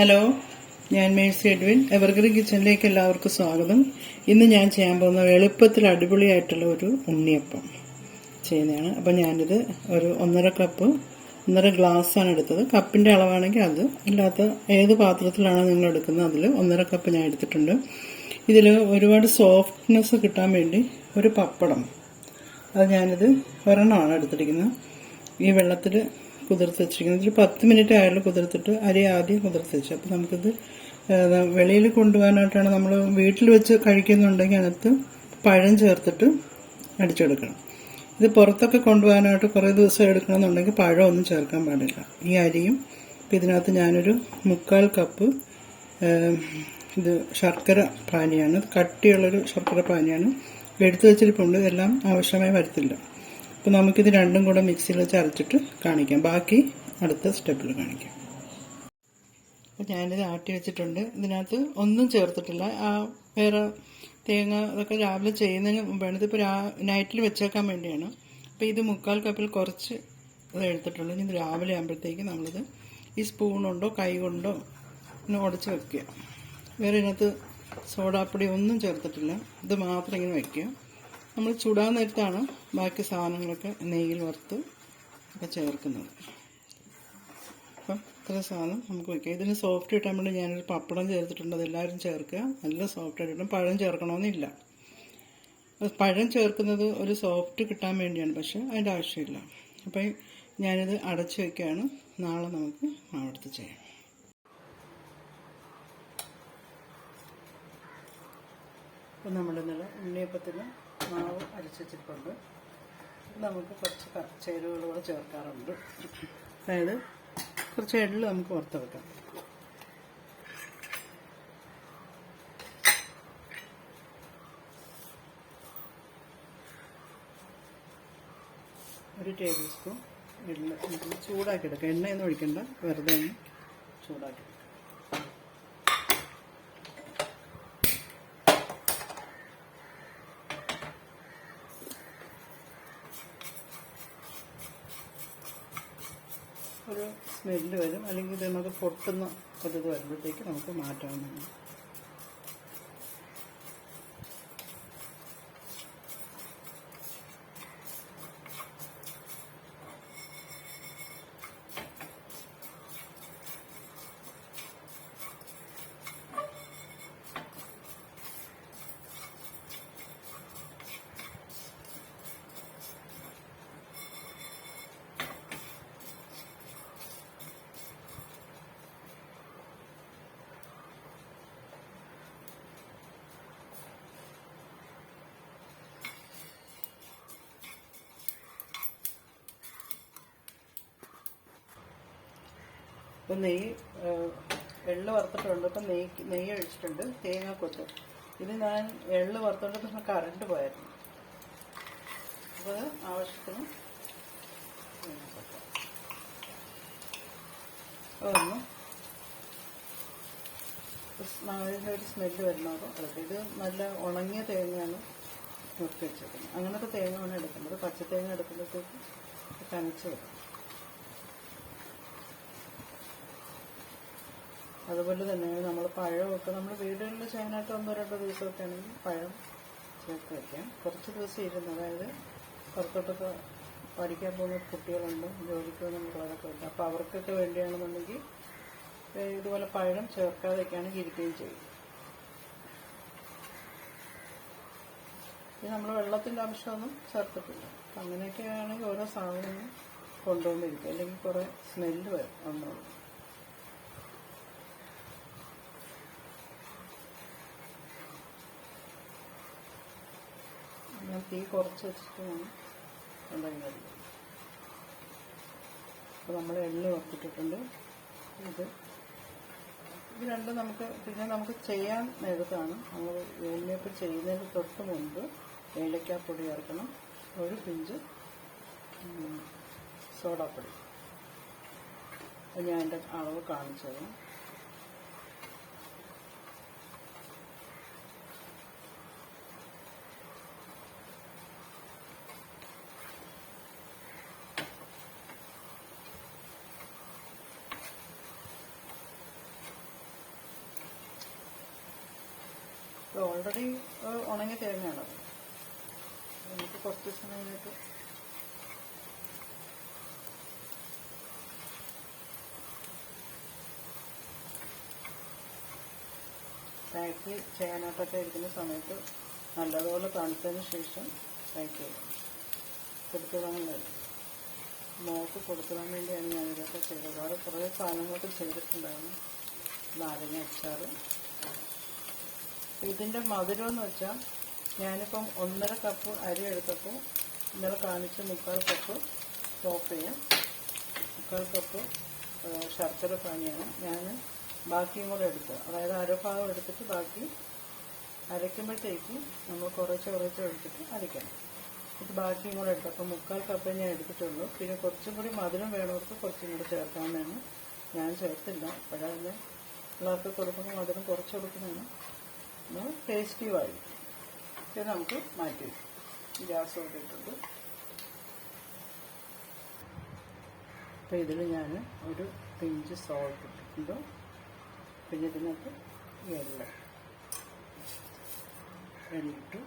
Hello ഞാൻ Mercy Edwin evergreen കിച്ചണിലേക്ക് എല്ലാവർക്കും സ്വാഗതം. ഇന്ന് ഞാൻ ചെയ്യാൻ പോകുന്ന എളുപ്പത്തിൽ അടിപൊളിയായിട്ടുള്ള ഒരു ഉണ്ണിയപ്പം ചെയ്യുന്നതാണ്. അപ്പം ഞാനിത് ഒരു ഒന്നര കപ്പ് ഒന്നര ഗ്ലാസ്സാണ് എടുത്തത്. കപ്പിന്റെ അളവാണെങ്കിൽ അത് അല്ലാത്ത ഏത് പാത്രത്തിലാണോ നിങ്ങൾ എടുക്കുന്നത് അതിൽ ഒന്നര കപ്പ് ഞാൻ എടുത്തിട്ടുണ്ട്. ഇതിൽ ഒരുപാട് സോഫ്റ്റ്നെസ് കിട്ടാൻ വേണ്ടി ഒരു പപ്പടം. അത് ഞാനിത് ഒരെണ്ണമാണ് എടുത്തിരിക്കുന്നത്. ഈ വെള്ളത്തിൽ കുതിർത്ത് വെച്ചിരിക്കുന്നത്. ഒരു പത്ത് മിനിറ്റ് ആയാലും കുതിർത്തിട്ട് അരി ആദ്യം കുതിർത്ത് വെച്ചു. അപ്പോൾ നമുക്കിത് വെളിയിൽ കൊണ്ടുപോകാനായിട്ടാണ് നമ്മൾ വീട്ടിൽ വെച്ച് കഴിക്കുന്നുണ്ടെങ്കിൽ അതിനകത്ത് പഴം ചേർത്തിട്ട് അടിച്ചെടുക്കണം. ഇത് പുറത്തൊക്കെ കൊണ്ടുപോകാനായിട്ട് കുറേ ദിവസം എടുക്കണമെന്നുണ്ടെങ്കിൽ പഴമൊന്നും ചേർക്കാൻ പാടില്ല. ഈ അരിയും ഇപ്പം ഇതിനകത്ത് ഞാനൊരു മുക്കാൽ കപ്പ് ഇത് ശർക്കര പാനിയാണ്. കട്ടിയുള്ളൊരു ശർക്കര പാനിയാണ്. എടുത്തു വെച്ചിരിപ്പുണ്ട്. ഇതെല്ലാം ആവശ്യമായി വരത്തില്ല. അപ്പോൾ നമുക്കിത് രണ്ടും കൂടെ മിക്സിയിൽ വെച്ച് അരച്ചിട്ട് കാണിക്കാം. ബാക്കി അടുത്ത സ്റ്റെപ്പിൽ കാണിക്കാം. അപ്പോൾ ഞാനിത് ആട്ടി വെച്ചിട്ടുണ്ട്. ഇതിനകത്ത് ഒന്നും ചേർത്തിട്ടില്ല. ആ വേറെ തേങ്ങ അതൊക്കെ രാവിലെ ചെയ്യുന്നതിന് മുമ്പാണ്. ഇതിപ്പോൾ രാ നൈറ്റിൽ വെച്ചേക്കാൻ വേണ്ടിയാണ്. അപ്പോൾ ഇത് മുക്കാൽ കപ്പിൽ കുറച്ച് ഇത് എടുത്തിട്ടുള്ളൂ ഇനി രാവിലെ ആകുമ്പോഴത്തേക്ക് നമ്മളിത് ഈ സ്പൂൺ കൊണ്ടോ കൈ കൊണ്ടോ ഇങ്ങനെ ഉടച്ച് വെക്കുക. വേറെ ഇതിനകത്ത് സോഡാപ്പൊടി ഒന്നും ചേർത്തിട്ടില്ല. ഇത് മാത്രം ഇങ്ങനെ വെക്കുക. നമ്മൾ ചുടാൻ നേരത്താണ് ബാക്കി സാധനങ്ങളൊക്കെ നെയ്യിൽ വറുത്ത് ഒക്കെ ചേർക്കുന്നത്. അപ്പം ഇത്ര സാധനം നമുക്ക് വയ്ക്കാം ഇതിന് സോഫ്റ്റ് കിട്ടാൻ വേണ്ടി ഞാനൊരു പപ്പടം ചേർത്തിട്ടുണ്ട്. അതെല്ലാവരും ചേർക്കുക. നല്ല സോഫ്റ്റ് ആയിട്ട് പഴം ചേർക്കണമെന്നില്ല. പഴം ചേർക്കുന്നത് ഒരു സോഫ്റ്റ് കിട്ടാൻ വേണ്ടിയാണ്. പക്ഷെ അതിന്റെ ആവശ്യമില്ല. അപ്പം ഞാനിത് അടച്ച് വയ്ക്കുകയാണ് നാളെ നമുക്ക് അവിടുത്തെ ചെയ്യാം. അപ്പം നമ്മളിന്നലെ ഉണ്ണിയപ്പത്തിന് മാവ് അരച്ചുവെച്ചിട്ടുണ്ട് നമുക്ക് കുറച്ച് ചേരുവകൾ കൂടെ ചേർക്കാറുണ്ട്. അതായത് കുറച്ച് എള്ള് നമുക്ക് വറുത്തെടുക്കാം. ഒരു ടേബിൾ സ്പൂൺ എള്ള് ചൂടാക്കിയെടുക്കാം എണ്ണയൊന്നും ഒഴിക്കണ്ട. വെറുതെ ഒന്ന് ചൂടാക്കി എടുക്കാം. ഒരു സ്മെല്ല് വരും. അല്ലെങ്കിൽ ഇത് നമുക്ക് പൊട്ടുന്ന ഒരു ഇത് വരുമ്പോഴത്തേക്ക് നമുക്ക് മാറ്റാവുന്നതാണ് ഇപ്പം നെയ്യ് എള്ള് വറുത്തിട്ടുണ്ട്. ഇപ്പം നെയ്യ് നെയ്യ് ഒഴിച്ചിട്ടുണ്ട്. തേങ്ങ കൊത്ത്. ഇത് ഞാൻ എള്ള് വറുത്തോണ്ട് പിന്നെ കറണ്ട് പോയായിരുന്നു. അപ്പോൾ ആവശ്യത്തിന് ഒന്ന് അതിന്റെ ഒരു സ്മെല്ല് വരണമല്ലോ അതൊക്കെ ഇത് നല്ല ഉണങ്ങിയ തേങ്ങയാണ് മുറുക്കി വെച്ചേക്കുന്നത്. അങ്ങനത്തെ തേങ്ങയാണ് എടുക്കുന്നത്. പച്ച തേങ്ങ എടുക്കുമ്പോഴത്തേക്ക് കനച്ച് വരും അതുപോലെ തന്നെ നമ്മൾ പഴമൊക്കെ നമ്മൾ വീടുകളിൽ ചെയ്യാനായിട്ട് ഒന്നോ രണ്ടോ ദിവസമൊക്കെ ആണെങ്കിൽ പഴം ചേർത്ത് വയ്ക്കാം കുറച്ച് ദിവസം ഇരുന്ന് അതായത് പുറത്തോട്ടൊക്കെ പഠിക്കാൻ പോകുന്ന കുട്ടികളുണ്ട് ജോലിക്ക് പോകുന്ന പിള്ളേരൊക്കെ ഉണ്ട്. അപ്പോൾ അവർക്കൊക്കെ വേണ്ടിയാണെന്നുണ്ടെങ്കിൽ ഇതുപോലെ പഴം ചേർക്കാതെയൊക്കെയാണ് ഇരിക്കുകയും ചെയ്യും ഇത് നമ്മൾ വെള്ളത്തിന്റെ അംശമൊന്നും ചേർത്തിട്ടില്ല. അപ്പം അങ്ങനെയൊക്കെ ആണെങ്കിൽ ഓരോ സാധനങ്ങളും കൊണ്ടുവന്നിരിക്കും അല്ലെങ്കിൽ കുറേ സ്മെല്ല് വരും വന്നോളൂ. ഞാൻ തീ കുറച്ച് വെച്ചിട്ട് വേണം. കഴിക്കും അപ്പോൾ നമ്മൾ എള്ള് വറുത്തിട്ടിട്ടുണ്ട്. ഇത് ഇത് രണ്ടും നമുക്ക് പിന്നെ നമുക്ക് ചെയ്യാൻ നേരത്താണ് നമ്മൾ ഉണ്ണിയപ്പം ചെയ്യുന്നതിന് തൊട്ട് മുൻപ് ഏലക്കാപ്പൊടി ചേർക്കണം. ഒരു പിഞ്ച് സോഡാപ്പൊടി. ഞാൻ എന്റെ അളവ് കാണിച്ചു തരാം ഓൾറെഡി ഉണങ്ങി തേങ്ങയാണ് നമുക്ക് കുറച്ച് ദിവസം കഴിഞ്ഞിട്ട് പാക്ക് ചെയ്യാനായിട്ടൊക്കെ ഇരിക്കുന്ന സമയത്ത് നല്ലതുപോലെ തണുത്തതിന് ശേഷം ചെയ്യണം കൊടുത്തിടാൻ വേണ്ടി മോൾക്ക് കൊടുത്തിടാൻ വേണ്ടിയാണ് ഞാനിതൊക്കെ ചെയ്തത്. അത് കുറേ സാധനങ്ങളൊക്കെ ചെയ്തിട്ടുണ്ടായിരുന്നു. നാരങ്ങ അച്ചാർ ഇതിന്റെ മധുരം എന്ന് വെച്ചാൽ ഞാനിപ്പം ഒന്നര കപ്പ് അരി എടുത്തപ്പോൾ ഇന്നലെ കാണിച്ച് മുക്കാൽ കപ്പ് ചെയ്യാം മുക്കാൽ കപ്പ് ശർക്കര പാനിയാണ്. ഞാൻ ബാക്കിയും കൂടെ എടുത്തു അതായത് അരഭാഗം എടുത്തിട്ട് ബാക്കി അരയ്ക്കുമ്പോഴത്തേക്ക് നമ്മൾ കുറച്ച് കുറച്ച് എടുത്തിട്ട് അരയ്ക്കണം. ഇത് ബാക്കിയും കൂടെ എടുത്തു അപ്പോൾ മുക്കാൽ കപ്പേ ഞാൻ എടുത്തിട്ടുള്ളൂ. പിന്നെ കുറച്ചും കൂടി മധുരം വേണവർക്ക് കുറച്ചും കൂടി ചേർക്കാമെന്നാണ് ഞാൻ ചേർത്തില്ല. അപ്പോഴതിന് പിള്ളേർക്ക് കൊടുക്കുമ്പോൾ മധുരം കുറച്ച് കൊടുക്കുന്നതാണ്. ഒന്ന് ടേസ്റ്റിയുമായി ഇത് നമുക്ക് മാറ്റി ഗ്യാസ് കൊടുത്തിട്ടുണ്ട് അപ്പോൾ ഇതിൽ ഞാൻ ഒരു പിഞ്ച് സോൾട്ട് ഇട്ടിട്ടുണ്ട്. പിന്നെ ഇതിനകത്ത് എള്ള എള്ളിട്ടു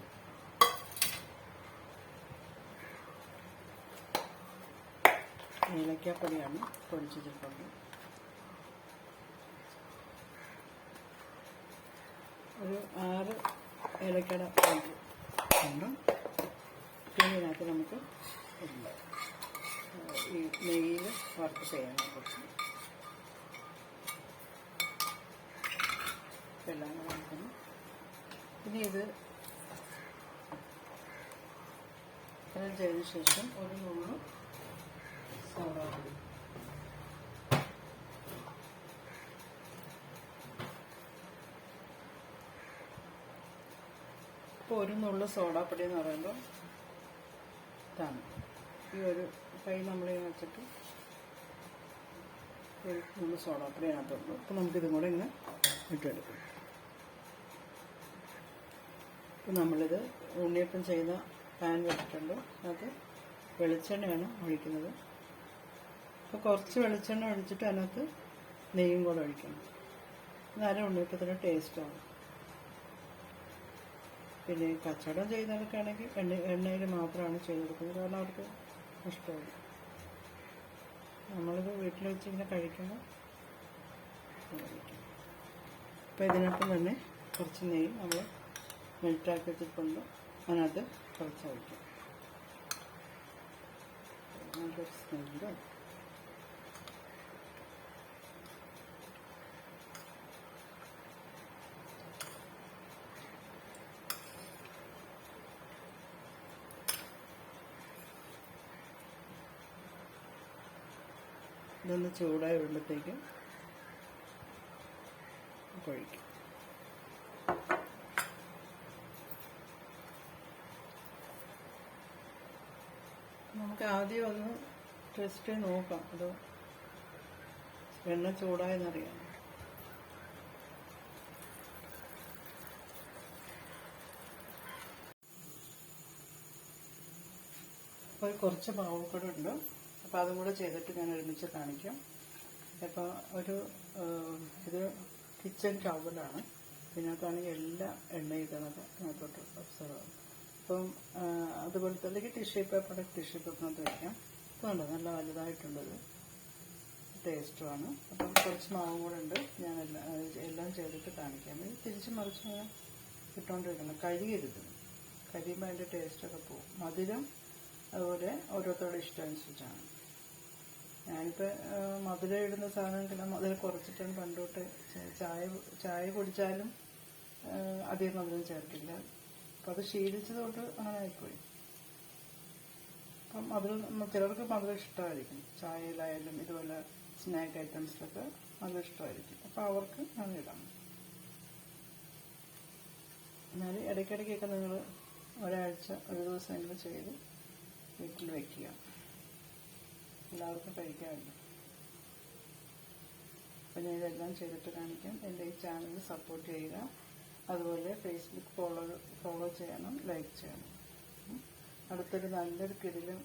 ഏലക്കാപ്പൊടിയാണ് പൊടിച്ചിട്ടുള്ളത് ഒരു ആറ് ഏലക്കട ഉണ്ട് പിന്നെ ഇതിനകത്ത് നമുക്ക് ഈ നെയ്യിൽ വറുത്ത് ചെയ്യണം കുറച്ച് എല്ലാം ഇനി ഇത് എല്ലാം ചെയ്തതിന് ശേഷം ഒരു നൂറ് സോഡാപ്പൊടി ഇപ്പോൾ ഒരു നുള്ളു സോഡാപ്പൊടി എന്ന് പറയുമ്പോൾ ഇതാണ്. ഈ ഒരു കൈ നമ്മൾ വെച്ചിട്ട് ഒരു നുള്ളു സോഡാപ്പൊടി അതിനകത്തുള്ളൂ അപ്പോൾ നമുക്കിതും കൂടെ ഇങ്ങനെ ഇട്ടെടുക്കും. ഇപ്പം നമ്മളിത് ഉണ്ണിയപ്പം ചെയ്ത പാൻ വെച്ചിട്ടുണ്ട്. അത് വെളിച്ചെണ്ണയാണ് ഒഴിക്കുന്നത്. അപ്പോൾ കുറച്ച് വെളിച്ചെണ്ണ ഒഴിച്ചിട്ട് അതിനകത്ത് നെയ്യും കൂടെ ഒഴിക്കണം. എന്നാലും ഉണ്ണിയപ്പത്തിന് ടേസ്റ്റാണ്. പിന്നെ കച്ചവടം ചെയ്യുന്നവർക്ക് ആണെങ്കിൽ എണ്ണ എണ്ണയിൽ മാത്രമാണ് ചെയ്ത് കൊടുക്കുന്നത്. കാരണം അവർക്ക് ഇഷ്ടമാണ് നമ്മളിത് വീട്ടിൽ വെച്ച് ഇങ്ങനെ കഴിക്കുമ്പോൾ അപ്പോൾ തന്നെ കുറച്ച് നെയ്യ് നമ്മൾ മെൽറ്റാക്കി വെച്ചിട്ടുണ്ട്. അതിനകത്ത് കുറച്ച് വയ്ക്കും നല്ല ഇതൊന്ന് ചൂടായി വരുമ്പോഴത്തേക്കും ഒഴിക്കും നമുക്ക് ആദ്യം ഒന്ന് ടെസ്റ്റ് നോക്കാം. അത് എണ്ണ ചൂടായെന്നറിയാം. അപ്പോൾ കുറച്ച് പാവക്കൂടെ ഉണ്ട്. അപ്പോൾ അതും കൂടെ ചെയ്തിട്ട് ഞാൻ ഒരുമിച്ച് കാണിക്കാം. അപ്പോൾ ഒരു ഇത് കിച്ചൺ ടവലാണ് ഇതിനകത്താണെങ്കിൽ എല്ലാ എണ്ണ ഇടുന്നത്. അതിനകത്തോട്ട് ഒബ്സർവ് ആവും അപ്പം അതുപോലെ അതുപോലത്തെ അല്ലെങ്കിൽ ടിഷ്യൂ പേപ്പർ ടിഷ്യൂ പേപ്പറിനകത്ത് വയ്ക്കാം ഇതുണ്ട് നല്ല വലുതായിട്ടുള്ളത്. ടേസ്റ്റുമാണ് അപ്പം കുറച്ച് മാവും കൂടെ ഉണ്ട്. ഞാൻ എല്ലാം ചെയ്തിട്ട് കാണിക്കാം. ഇത് തിരിച്ച് മറിച്ച് ഇങ്ങനെ ഇട്ടുകൊണ്ടിരിക്കണം കരിയരുത്. കരിയുമ്പോൾ അതിന്റെ ടേസ്റ്റൊക്കെ പോകും. മധുരം അതുപോലെ ഓരോരുത്തരുടെ ഇഷ്ടം അനുസരിച്ചാണ്. ഞാനിപ്പോൾ മധുര ഇടുന്ന സാധനത്തിന് മധുരം കുറച്ചിട്ടാണ് പണ്ടോട്ട് ചായ ചായ കുടിച്ചാലും അധികം മധുരം ചേർക്കില്ല. അപ്പം അത് ശീലിച്ചതുകൊണ്ട് അങ്ങനെ ആയിപ്പോയി. അപ്പം മധുരം ചിലർക്ക് മധുരം ഇഷ്ടമായിരിക്കും. ചായയിലായാലും ഇതുപോലെ സ്നാക്ക് ഐറ്റംസിലൊക്കെ മധുരം ഇഷ്ടമായിരിക്കും. അപ്പം അവർക്ക് അങ്ങനെ ഇടാം. എന്നാൽ ഇടയ്ക്കിടയ്ക്കൊക്കെ നിങ്ങൾ ഒരാഴ്ച ഒരു ദിവസമെങ്കിലും ചെയ്ത് വീട്ടിൽ വയ്ക്കുക എല്ലാവർക്കും കഴിക്കാമല്ലോ അപ്പം ഞാൻ ഇതെല്ലാം ചെയ്തിട്ട് കാണിക്കാം. എന്റെ ഈ ചാനൽ സപ്പോർട്ട് ചെയ്യുക. അതുപോലെ ഫേസ്ബുക്ക് ഫോളോ ഫോളോ ചെയ്യണം ലൈക്ക് ചെയ്യണം. അടുത്തൊരു നല്ലൊരു കിടിലും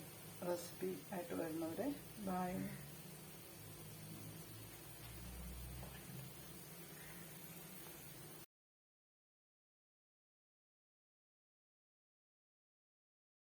റെസിപ്പി ആയിട്ട് വരുന്നവരെ ബായ്